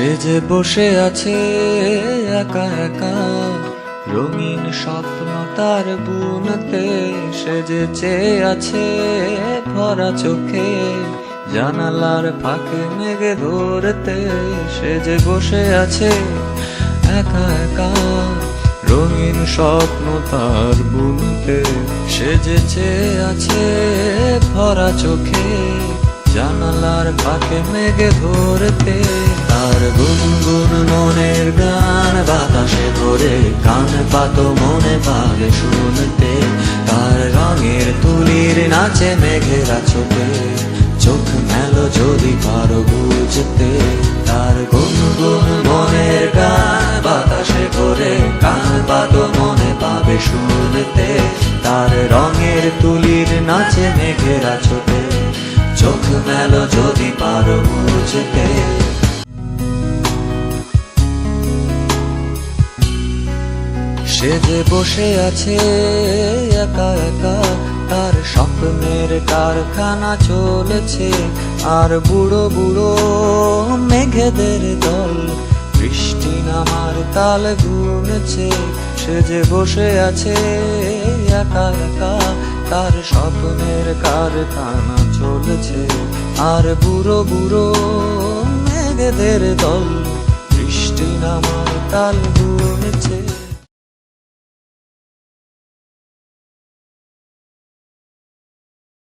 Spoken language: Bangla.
সে যে বসে আছে একা একা, রঙিন স্বপ্ন তার বুনতে, সে যে চেয়ে আছে ভরা চোখে, জানালার ফাঁকে মেঘে ধরতে, সে যে বসে আছে একা একা, রঙিন স্বপ্ন তার বুনতে, সে যে চেয়ে আছে ভরা চোখে। জানালার ফাঁকে মেঘে ধরতে, তার গুনগুন মনের গান বাতাসে ধরে কান পাতো মনে পাবে শুনতে, তার রঙের তুলির নাচে মেঘেরা চোখে চোখ মেলো যদি পারো বুঝতে, তার গুনগুন মনের গান বাতাসে ভরে, কান পাতো মনে পাবে শুনতে, তার রঙের তুলির নাচে মেঘেরা ছোটে চোখ মেলো যদি পারো বুঝতে। সে যে বসে আছে একা একা, তার স্বপ্নের কারখানা চলেছে। আর বুড়ো বুড়ো মেঘেদের দল, বৃষ্টি নামার তাল গুনেছে। সে যে বসে আছে একা একা তার স্বপ্নের কারখানা চলছে। আর বুড়ো বুড়ো মেঘেদের দল বৃষ্টি নামার তাল